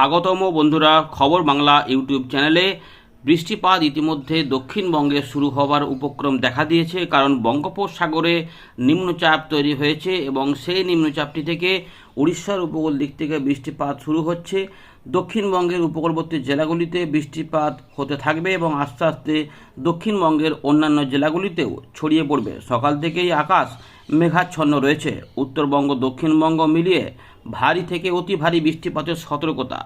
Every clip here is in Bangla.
স্বাগতম বন্ধুরা খবর বাংলা ইউটিউব চ্যানেলে। বৃষ্টিপাত ইতিমধ্যে দক্ষিণবঙ্গে শুরু হওয়ার উপক্রম দেখা দিয়েছে, কারণ বঙ্গোপসাগরে নিম্নচাপ তৈরি হয়েছে এবং সেই নিম্নচাপটি থেকে উড়িষ্যার উপকূল দিক থেকে বৃষ্টিপাত শুরু হচ্ছে। দক্ষিণবঙ্গের উপকূলবর্তী জেলাগুলিতে বৃষ্টিপাত হতে থাকবে এবং আস্তে আস্তে দক্ষিণবঙ্গের অন্যান্য জেলাগুলিতেও ছড়িয়ে পড়বে। সকাল থেকেই আকাশ মেঘাচ্ছন্ন রয়েছে। উত্তরবঙ্গ, দক্ষিণবঙ্গ মিলিয়ে ভারী থেকে অতি ভারী বৃষ্টিপাতের সতর্কতা।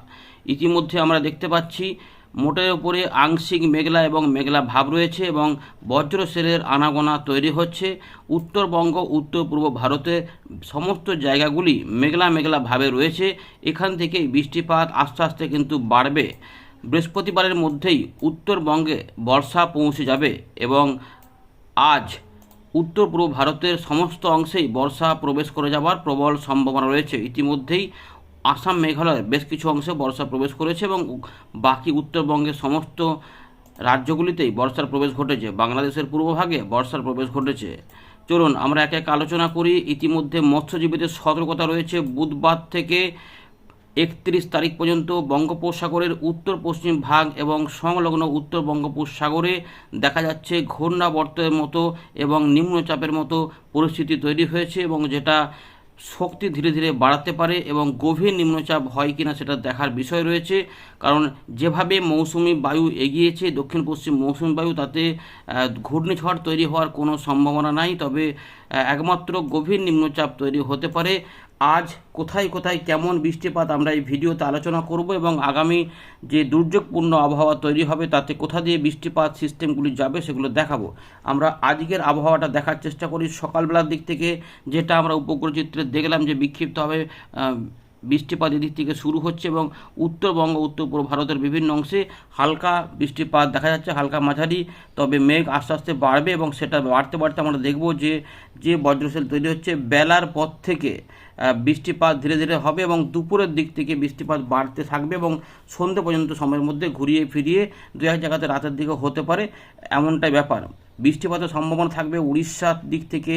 ইতিমধ্যে আমরা দেখতে পাচ্ছি মোটের উপরে আংশিক মেঘলা এবং মেঘলা ভাব রয়েছে এবং বজ্রসেরের আনাগোনা তৈরি হচ্ছে। উত্তরবঙ্গ উত্তর পূর্ব ভারতের সমস্ত জায়গাগুলি মেঘলা মেঘলা ভাবে রয়েছে। এখান থেকেই বৃষ্টিপাত আস্তে আস্তে কিন্তু বাড়বে। বৃহস্পতিবারের মধ্যেই উত্তরবঙ্গে বর্ষা পৌঁছে যাবে এবং আজ উত্তর পূর্ব ভারতের সমস্ত অংশেই বর্ষা প্রবেশ করে যাওয়ার প্রবল সম্ভাবনা রয়েছে। ইতিমধ্যেই আসাম মেঘালয়ের বেশ কিছু অংশে বর্ষা প্রবেশ করেছে এবং বাকি উত্তরবঙ্গের সমস্ত রাজ্যগুলিতেই বর্ষার প্রবেশ ঘটেছে। বাংলাদেশের পূর্বভাগে বর্ষার প্রবেশ ঘটেছে। চলুন, আমরা এক এক আলোচনা করি। ইতিমধ্যে মৎস্যজীবীদের সতর্কতা রয়েছে। বুধবার থেকে একত্রিশ তারিখ পর্যন্ত বঙ্গোপসাগরের উত্তর পশ্চিম ভাগ এবং সংলগ্ন উত্তর বঙ্গোপসাগরে দেখা যাচ্ছে ঘূর্ণাবর্তের মতো এবং নিম্নচাপের মতো পরিস্থিতি তৈরি হয়েছে এবং যেটা শক্তি ধীরে ধীরে বাড়াতে পারে এবং গভীর নিম্নচাপ হয় কিনা সেটা দেখার বিষয় রয়েছে। কারণ যেভাবে মৌসুমি বায়ু এগিয়েছে দক্ষিণ পশ্চিম মৌসুমি বায়ু, তাতে ঘূর্ণিঝড় তৈরি হওয়ার কোনো সম্ভাবনা নাই। তবে একমাত্র গভীর নিম্নচাপ তৈরি হতে পারে। আজ কোথায় কোথায় কেমন বৃষ্টিপাত আমরা এই ভিডিওতে আলোচনা করব এবং আগামী যে দুর্যোগপূর্ণ আবহাওয়া তৈরি হবে তাতে কোথা দিয়ে বৃষ্টিপাত সিস্টেমগুলি যাবে সেগুলো দেখাবো। আমরা আজকের আবহাওয়াটা দেখার চেষ্টা করি। সকালবেলার দিক থেকে যেটা আমরা উপগ্রহ চিত্রে দেখলাম যে বিক্ষিপ্তভাবে বৃষ্টিপাত এদিক থেকে শুরু হচ্ছে এবং উত্তরবঙ্গ উত্তর পূর্ব ভারতের বিভিন্ন অংশে হালকা বৃষ্টিপাত দেখা যাচ্ছে, হালকা মাঝারি, তবে মেঘ আস্তে আস্তে বাড়বে এবং সেটা বাড়তে বাড়তে আমরা দেখব যে যে বজ্রশেল তৈরি হচ্ছে বেলার পর থেকে। বৃষ্টিপাত ধীরে ধীরে হবে এবং দুপুরের দিক থেকে বৃষ্টিপাত বাড়তে থাকবে এবং সন্ধ্যে পর্যন্ত সময়ের মধ্যে ঘুরিয়ে ফিরিয়ে দু এক জায়গাতে রাতের দিকে হতে পারে এমনটাই ব্যাপার। বৃষ্টিপাতের সম্ভাবনা থাকবে উড়িষ্যার দিক থেকে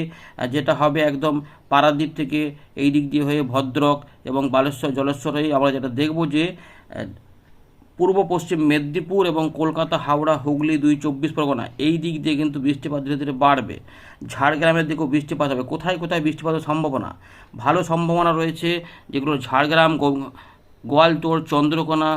যেটা হবে একদম পারাদ্বীপ থেকে এই দিক দিয়ে হয়ে ভদ্রক এবং বালেশ্বর, জলেশ্বর হয়ে আমরা যেটা দেখব যে পূর্ব, পশ্চিম মেদিনীপুর এবং কলকাতা, হাওড়া, হুগলি দুই চব্বিশ পরগনা। এই দিক দিয়ে কিন্তু বৃষ্টিপাত ধীরে ধীরে বাড়বে। ঝাড়গ্রামের দিকেও বৃষ্টিপাত হবে। কোথায় কোথায় বৃষ্টিপাতের সম্ভাবনা? ভালো সম্ভাবনা রয়েছে যেগুলো ঝাড়গ্রাম গোয়ালতোড় চন্দ্রকোনা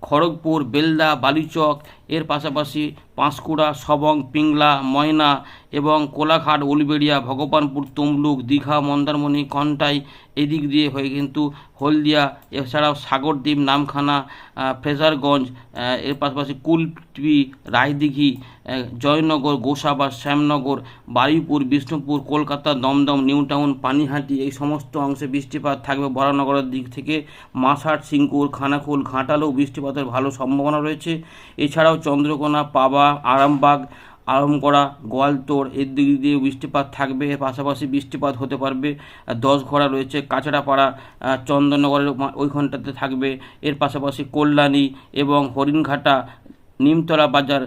খড়গপুর, বেলদা, বালিচক, এর পাশাপাশি পাঁশকুড়া, সবং, পিংলা, ময়না এবং কোলাঘাট, উলবেড়িয়া, ভগবানপুর, তমলুক, দীঘা, মন্দারমণি, কন্টাই এদিক দিয়ে হয়ে কিন্তু হলদিয়া, এছাড়াও সাগরদ্বীপ, নামখানা ফ্রেজারগঞ্জ এর পাশাপাশি কুলটি রায়দিঘি জয়নগর গোসাবা শ্যামনগর বারুইপুর বিষ্ণুপুর কলকাতা দমদম নিউ টাউন পানিহাটি এই সমস্ত অংশে বৃষ্টিপাত থাকবে বরানগরের দিক থেকে। মাসাট সিংকুর খানাকুল ঘাটালেও বৃষ্টিপাতের ভালো সম্ভাবনা রয়েছে। এছাড়াও চন্দ্রকোনা পাবা আরামবাগ আরামগড়া গোয়ালতোড় এর দিক দিয়ে বৃষ্টিপাত থাকবে। এর পাশাপাশি বৃষ্টিপাত হতে পারবে। দশ ঘোড়া রয়েছে কাছড়াপাড়া আহ, চন্দননগরের ওইখানটাতে থাকবে। এর পাশাপাশি কল্যাণী এবং হরিণঘাটা নিমতলা বাজার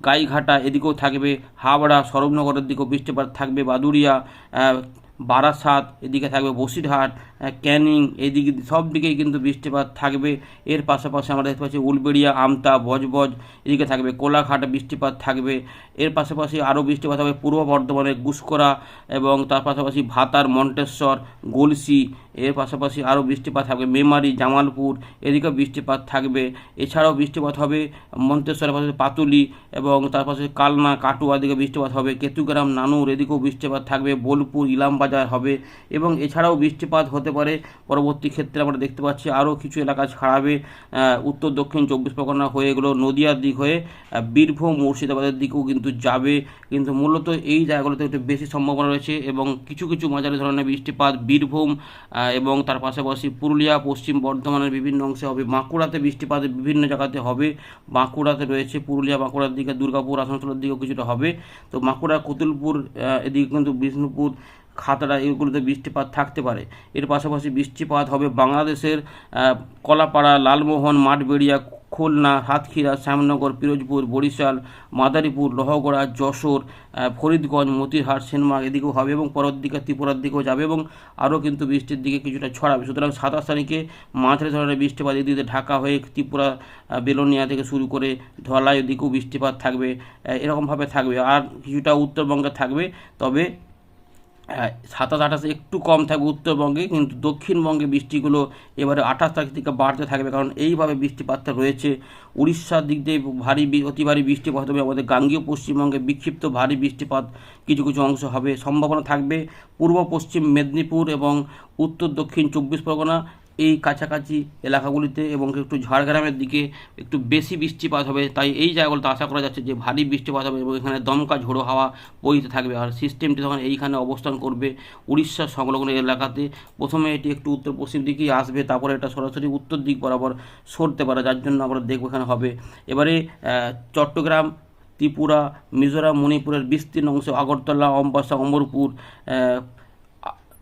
গাইঘাটা এদিকেও থাকবে হাওড়া সরবনগরের দিকেও বৃষ্টিপাত থাকবে বাদুরিয়া বারাসাত এদিকে থাকবে বসিরহাট ক্যানিং, এদিকে সব দিকেই কিন্তু বৃষ্টিপাত থাকবে। এর পাশাপাশি আমরা দেখতে পাচ্ছি উলবেড়িয়া, আমতা বজবজ এদিকে থাকবে। কোলাঘাট বৃষ্টিপাত থাকবে। এর পাশাপাশি আরও বৃষ্টিপাত হবে পূর্ব বর্ধমানের গুসকরা এবং তার পাশাপাশি ভাতার মন্টেশ্বর, গলসি। এর পাশাপাশি আরও বৃষ্টিপাত থাকবে। মেমারি, জামালপুর এদিকেও বৃষ্টিপাত থাকবে। এছাড়াও বৃষ্টিপাত হবে মন্তেশ্বরের পাশে পাতুলি এবং তার পাশে কালনা, কাটুয়া দিকে বৃষ্টিপাত হবে। কেতুগ্রাম, নানুর এদিকেও বৃষ্টিপাত থাকবে। বোলপুর, ইলামবাজার হবে এবং এছাড়াও বৃষ্টিপাত হতে পারে। পরবর্তী ক্ষেত্রে আমরা দেখতে পাচ্ছি আরও কিছু এলাকা ছাড়াবে। উত্তর, দক্ষিণ চব্বিশ পরগনা হয়ে এগুলো নদিয়ার দিক হয়ে। বীরভূম, মুর্শিদাবাদের দিকেও কিন্তু যাবে। কিন্তু মূলত এই জায়গাগুলোতে একটু বেশি সম্ভাবনা রয়েছে এবং কিছু কিছু মাঝারি ধরনের বৃষ্টিপাত বীরভূম এবং তার পাশাপাশি পুরুলিয়া, পশ্চিম বর্ধমানের বিভিন্ন অংশে হবে। বাঁকুড়াতে বৃষ্টিপাত বিভিন্ন জায়গাতে হবে। বাঁকুড়াতে রয়েছে পুরুলিয়া, বাঁকুড়ার দিকে দুর্গাপুর, আসানসোলের দিকেও কিছুটা হবে। তো বাঁকুড়া, কতুলপুর এদিকে কিন্তু বিষ্ণুপুর খাতড়া এগুলোতে বৃষ্টিপাত থাকতে পারে। এর পাশাপাশি বৃষ্টিপাত হবে বাংলাদেশের কলাপাড়া, লালমোহন, মাঠবেড়িয়া, খুলনা সাতক্ষীরা শ্যামনগর, পিরোজপুর, বরিশাল, মাদারীপুর, লোহগড়া, যশোর ফরিদগঞ্জ মতিহাট সেনমার্গ এদিকেও হবে এবং পরের দিকে ত্রিপুরার দিকেও যাবে এবং আরও কিন্তু বৃষ্টির দিকে কিছুটা ছড়াবে। সুতরাং সাতাশ তারিখে মাঝারি ধরনের বৃষ্টিপাত এদিকে ঢাকা হয়ে ত্রিপুরা বেলোনিয়া থেকে শুরু করে ধলাই এদিকেও বৃষ্টিপাত থাকবে এরকমভাবে থাকবে। আর কিছুটা উত্তরবঙ্গে থাকবে, তবে সাতাশ আঠাশে একটু কম থাকবে উত্তরবঙ্গে, কিন্তু দক্ষিণবঙ্গে বৃষ্টিগুলো এবারে আঠাশ তারিখ থেকে বাড়তে থাকবে, কারণ এইভাবে বৃষ্টিপাতটা রয়েছে। উড়িষ্যার দিক দিয়ে ভারী অতি ভারী বৃষ্টিপাত হবে, আমাদের গাঙ্গীয় পশ্চিমবঙ্গে বিক্ষিপ্ত ভারী বৃষ্টিপাত কিছু কিছু অংশ হবে, সম্ভাবনা থাকবে। পূর্ব পশ্চিম মেদিনীপুর এবং উত্তর দক্ষিণ চব্বিশ পরগনা এই কাছাকাছি এলাকাগুলিতে এবং একটু ঝাড়গ্রামের দিকে একটু বেশি বৃষ্টিপাত হবে, তাই এই জায়গাগুলোতে আশা করা যাচ্ছে যে ভারী বৃষ্টিপাত হবে এবং এখানে দমকা ঝোড়ো হাওয়া বইতে থাকবে। আর সিস্টেমটি তখন এইখানে অবস্থান করবে উড়িষ্যার সংলগ্ন এলাকাতে। প্রথমে এটি একটু উত্তর পশ্চিম দিকেই আসবে, তারপরে এটা সরাসরি উত্তর দিক বরাবর সরতে পারে, যার জন্য আমরা দেখব এখানে হবে। এবারে চট্টগ্রাম, ত্রিপুরা, মিজোরাম, মণিপুরের বিস্তীর্ণ অংশ, আগরতলা, অম্বাসা, অমরপুর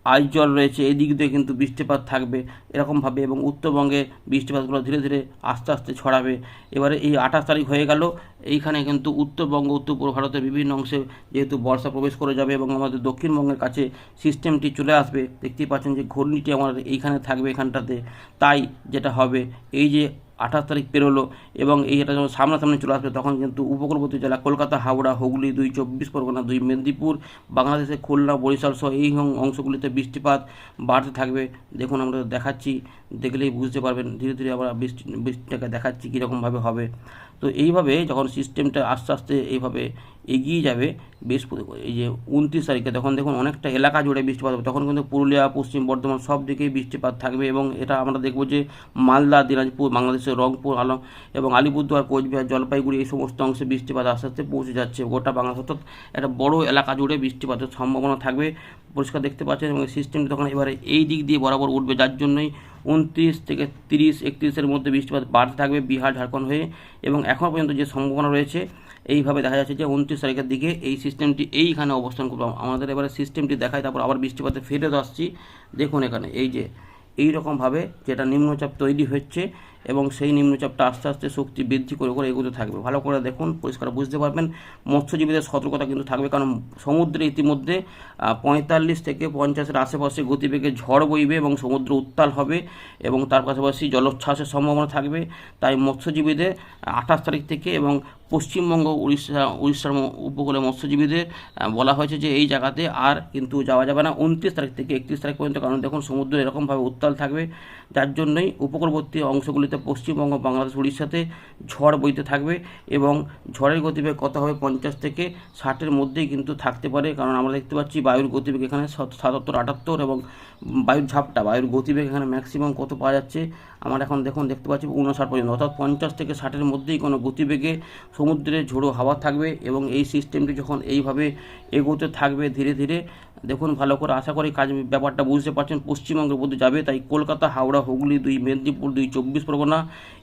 আহ, আ- আইজল রয়েছে এই দিক দিয়ে কিন্তু বৃষ্টিপাত থাকবে এরকমভাবে এবং উত্তরবঙ্গে বৃষ্টিপাতগুলো ধীরে ধীরে আস্তে আস্তে ছড়াবে। এবারে এই আঠাশ তারিখ হয়ে গেল এইখানে কিন্তু উত্তরবঙ্গ উত্তর পূর্ব ভারতের বিভিন্ন অংশে যেহেতু বর্ষা প্রবেশ করে যাবে এবং আমাদের দক্ষিণবঙ্গের কাছে সিস্টেমটি চলে আসবে দেখতেই পাচ্ছেন যে ঘূর্ণিটি আমার এইখানে থাকবে এখানটাতে। তাই যেটা হবে এই যে আঠাশ তারিখ পেরোলো এবং এটা যখন সামনাসামনি চলে আসবে, তখন কিন্তু উপকূলবর্তী জেলা কলকাতা, হাওড়া, হুগলি, দুই চব্বিশ পরগনা, দুই মেদিনীপুর বাংলাদেশের খুলনা, বরিশাল সহ এই অংশগুলিতে বৃষ্টিপাত বাড়তে থাকবে। দেখুন আমরা দেখাচ্ছি দেখলেই বুঝতে পারবেন, ধীরে ধীরে আমরা বৃষ্টি, বৃষ্টিটাকে দেখাচ্ছি কীরকমভাবে হবে। তো এইভাবে যখন সিস্টেমটা আস্তে আস্তে এইভাবে এগিয়ে যাবে, বৃহস্পতি, এই যে উনত্রিশ তারিখে তখন দেখুন অনেকটা এলাকা জুড়ে বৃষ্টিপাত হবে। তখন কিন্তু পুরুলিয়া, পশ্চিম বর্ধমান সব দিকেই বৃষ্টিপাত থাকবে এবং এটা আমরা দেখব যে মালদা, দিনাজপুর, বাংলাদেশের রংপুর, আলম এবং আলিপুরদুয়ার, কোচবিহার, জলপাইগুড়ি এই সমস্ত অংশে বৃষ্টিপাত আস্তে আস্তে পৌঁছে যাচ্ছে। গোটা বাংলাদেশ অর্থাৎ একটা বড় এলাকা জুড়ে বৃষ্টিপাতের সম্ভাবনা থাকবে। পরিষ্কার দেখতে পাচ্ছেন এবং সিস্টেমটি তখন এবারে এই দিক দিয়ে বরাবর উঠবে, যার জন্যই উনত্রিশ থেকে তিরিশ, একত্রিশের মধ্যে বৃষ্টিপাত বাড়তে থাকবে বিহার, ঝাড়খণ্ড হয়ে এবং এখন পর্যন্ত যে সম্ভাবনা রয়েছে, এইভাবে দেখা যাচ্ছে যে উনত্রিশ তারিখের দিকে এই সিস্টেমটি এইখানে অবস্থান করবে। আমাদের এবারে সিস্টেমটি দেখায় তারপর আবার বৃষ্টিপাতে ফেরত আসছি। দেখুন এখানে, এই যে এই রকমভাবে যেটা নিম্নচাপ তৈরি হচ্ছে এবং সেই নিম্নচাপটা আস্তে আস্তে শক্তি বৃদ্ধি করে করে এগোতে থাকবে। ভালো করে দেখুন, পরিষ্কার বুঝতে পারবেন। মৎস্যজীবীদের সতর্কতা কিন্তু থাকবে, কারণ সমুদ্রে ইতিমধ্যে পঁয়তাল্লিশ থেকে পঞ্চাশের আশেপাশে গতিবেগে ঝড় বইবে এবং সমুদ্র উত্তাল হবে এবং তার পাশাপাশি জলোচ্ছ্বাসের সম্ভাবনা থাকবে। তাই মৎস্যজীবীদের আঠাশ তারিখ থেকে এবং পশ্চিমবঙ্গ, উড়িষ্যা, উড়িষ্যার উপকূলে মৎস্যজীবীদের বলা হয়েছে যে এই জায়গাতে আর কিন্তু যাওয়া যাবে না। উনত্রিশ তারিখ থেকে একত্রিশ তারিখ পর্যন্ত, কারণ দেখুন সমুদ্র এরকমভাবে উত্তাল থাকবে। যার জন্যই উপকূলবর্তী অংশগুলিতে পশ্চিমবঙ্গ, বাংলাদেশ, উড়িষ্যাতে ঝড় বইতে থাকবে এবং ঝড়ের গতিবেগ কত হবে পঞ্চাশ থেকে ষাটের মধ্যেই কিন্তু থাকতে পারে। কারণ আমরা দেখতে পাচ্ছি বায়ুর গতিবেগ এখানে সাত- সাতাত্তর, আটাত্তর এবং বায়ুর ঝাপটা, বায়ুর গতিবেগ এখানে ম্যাক্সিমাম কত পাওয়া যাচ্ছে? আমার এখন দেখুন, দেখতে পাচ্ছি উনষাট পর্যন্ত। অর্থাৎ পঞ্চাশ থেকে ষাটের মধ্যেই কোনো গতিবেগে সমুদ্রে ঝোড়ো হাওয়া থাকবে এবং এই সিস্টেমটি যখন এইভাবে এগোতে থাকবে ধীরে ধীরে, দেখুন ভালো করে আশা করি কাজ, ব্যাপারটা বুঝতে পারছেন, পশ্চিমবঙ্গের মধ্যে যাবে, তাই কলকাতা, হাওড়া, হুগলি, দুই মেদিনীপুর, দুই চব্বিশ পরগনা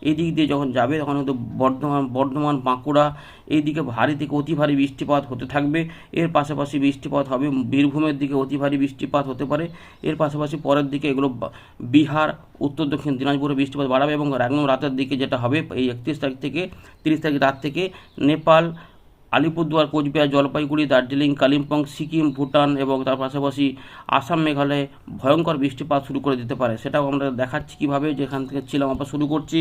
এই দিক দিয়ে যখন যাবে, তখন হয়তো বর্ধমান বর্ধমান, বাঁকুড়া এই দিকে ভারী থেকে অতি ভারী বৃষ্টিপাত হতে থাকবে। এর পাশাপাশি বৃষ্টিপাত হবে বীরভূমের দিকে অতি ভারী বৃষ্টিপাত হতে পারে। এর পাশাপাশি পরের দিকে এগুলো বিহার, উত্তর, দক্ষিণ দিনাজপুরে বৃষ্টিপাত বাড়াবে এবং একদম রাতের দিকে যেটা হবে, এই একত্রিশ তারিখ থেকে, তিরিশ তারিখ রাত থেকে নেপাল, আলিপুরদুয়ার, কোচবিহার, জলপাইগুড়ি, দার্জিলিং, কালিম্পং, সিকিম, ভুটান এবং তার পাশাপাশি আসাম, মেঘালয়ে ভয়ঙ্কর বৃষ্টিপাত শুরু করে দিতে পারে। সেটাও আমরা দেখাচ্ছি কীভাবে, যেখান থেকে ছিলাম আমরা শুরু করছি।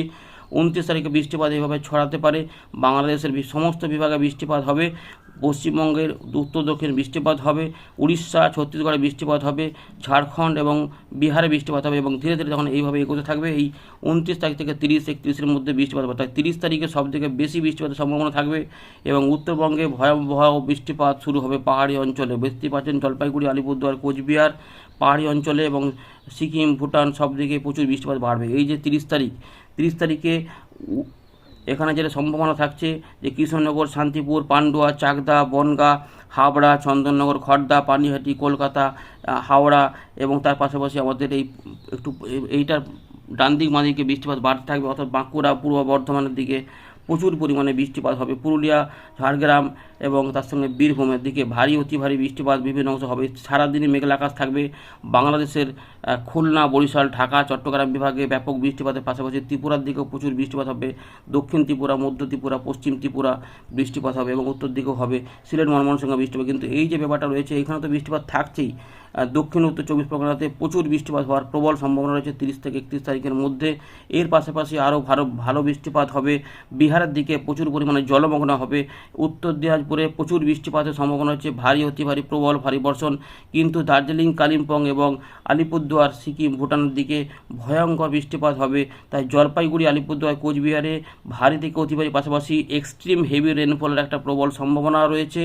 উনত্রিশ তারিখে বৃষ্টিপাত এইভাবে ছড়াতে পারে। বাংলাদেশের সমস্ত বিভাগে বৃষ্টিপাত হবে। পশ্চিমবঙ্গের উত্তর, দক্ষিণ বৃষ্টিপাত হবে। উড়িষ্যা, ছত্তিশগড়ে বৃষ্টিপাত হবে। ঝাড়খণ্ড এবং বিহারে বৃষ্টিপাত হবে এবং ধীরে ধীরে যখন এইভাবে এগোতে থাকবে, এই উনত্রিশ তারিখ থেকে তিরিশ, একত্রিশের মধ্যে বৃষ্টিপাত হবে। তাই তিরিশ তারিখে সব থেকে বেশি বৃষ্টিপাতের সম্ভাবনা থাকবে এবং উত্তরবঙ্গে ভয়াবহ বৃষ্টিপাত শুরু হবে পাহাড়ি অঞ্চলে। বুঝতেই পারছেন জলপাইগুড়ি, আলিপুরদুয়ার, কোচবিহার পাহাড়ি অঞ্চলে এবং সিকিম, ভুটান সব দিকে প্রচুর বৃষ্টিপাত বাড়বে। এই যে তিরিশ তারিখ তিরিশ তারিখে এখানে যেটা সম্ভাবনা থাকছে যে কৃষ্ণনগর শান্তিপুর, পান্ডুয়া, চাকদা, বনগা, হাবড়া, চন্দননগর খড়দা পানিহাটি, কলকাতা হাওড়া এবং তার পাশাপাশি আমাদের এই একটু এই- এইটার ডান দিক মাদিকে দিকে বৃষ্টিপাত বাড়তে থাকবে, অর্থাৎ বাঁকুড়া পূর্ব বর্ধমানের দিকে। প্রচুর পরিমাণে বৃষ্টিপাত হবে। পুরুলিয়া, ঝাড়গ্রাম এবং তার সঙ্গে বীরভূমের দিকে ভারী, অতি ভারী বৃষ্টিপাত বিভিন্ন অংশ হবে। সারাদিনই মেঘলা আকাশ থাকবে। বাংলাদেশের খুলনা, বরিশাল, ঢাকা, চট্টগ্রাম বিভাগে ব্যাপক বৃষ্টিপাতের পাশাপাশি ত্রিপুরার দিকেও প্রচুর বৃষ্টিপাত হবে। দক্ষিণ ত্রিপুরা, মধ্য ত্রিপুরা, পশ্চিম ত্রিপুরা বৃষ্টিপাত হবে এবং উত্তর দিকেও হবে। সিলেট, ময়মনসিংহ বৃষ্টিপাত কিন্তু এই যে ব্যাপারটা রয়েছে এখানে তো বৃষ্টিপাত থাকছেই। দক্ষিণ উত্তর চব্বিশ পরগনাতে প্রচুর বৃষ্টিপাত হওয়ার প্রবল সম্ভাবনা রয়েছে। তিরিশ থেকে একত্রিশ তারিখের মধ্যে। এর পাশাপাশি আরও ভালো ভালো বৃষ্টিপাত হবে। বিহারের দিকে প্রচুর পরিমাণে জলমগ্ন হবে। উত্তর দিনাজপুরে প্রচুর বৃষ্টিপাতের সম্ভাবনা হচ্ছে ভারী, অতি ভারী প্রবল, ভারী বর্ষণ। কিন্তু দার্জিলিং, কালিম্পং এবং আলিপুরদুয়ার, সিকিম, ভুটানের দিকে ভয়ঙ্কর বৃষ্টিপাত হবে। তাই জলপাইগুড়ি, আলিপুরদুয়ার, কোচবিহারে ভারী থেকে অতি ভারী পাশাপাশি এক্সট্রিম হেভি রেনফলের একটা প্রবল সম্ভাবনা রয়েছে।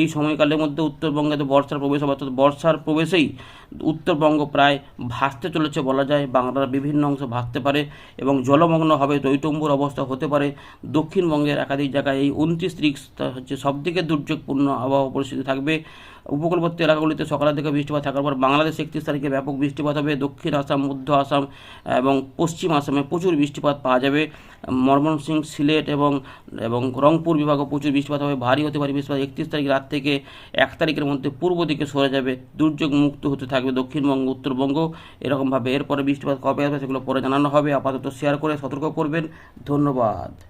এই সময়কালের মধ্যে উত্তরবঙ্গে তো বর্ষার প্রবেশ হবে। অর্থাৎ বর্ষার প্রবেশেই উত্তরবঙ্গ প্রায় ভাসতে চলেছে বলা যায়। বাংলার বিভিন্ন অংশ ভাসতে পারে এবং জলমগ্ন হবে। দৈতম্বুর অবস্থা হতে পারে। দক্ষিণবঙ্গের একাধিক জায়গায় এই উনত্রিশ তারিখ হচ্ছে সবথেকে দুর্যোগপূর্ণ আবহাওয়া পরিস্থিতি থাকবে। উপকূলবর্তী এলাকাগুলিতে সকালের দিকে বৃষ্টিপাত থাকার পর বাংলাদেশ একত্রিশ তারিখে ব্যাপক বৃষ্টিপাত হবে। দক্ষিণ আসাম, মধ্য আসাম এবং পশ্চিম আসামে প্রচুর বৃষ্টিপাত পাওয়া যাবে। ময়মনসিং সিলেট এবং এবং রংপুর বিভাগে প্রচুর বৃষ্টিপাত হবে। ভারী হতে পারে বৃষ্টিপাত। একত্রিশ তারিখ রাত থেকে এক তারিখের মধ্যে পূর্ব দিকে সরে যাবে। দুর্যোগ মুক্ত হতে থাকবে দক্ষিণবঙ্গ, উত্তরবঙ্গ। এরকমভাবে এরপরে বৃষ্টিপাত কবে আসবে সেগুলো পরে জানানো হবে। আপাতত শেয়ার করে সতর্ক করবেন। ধন্যবাদ।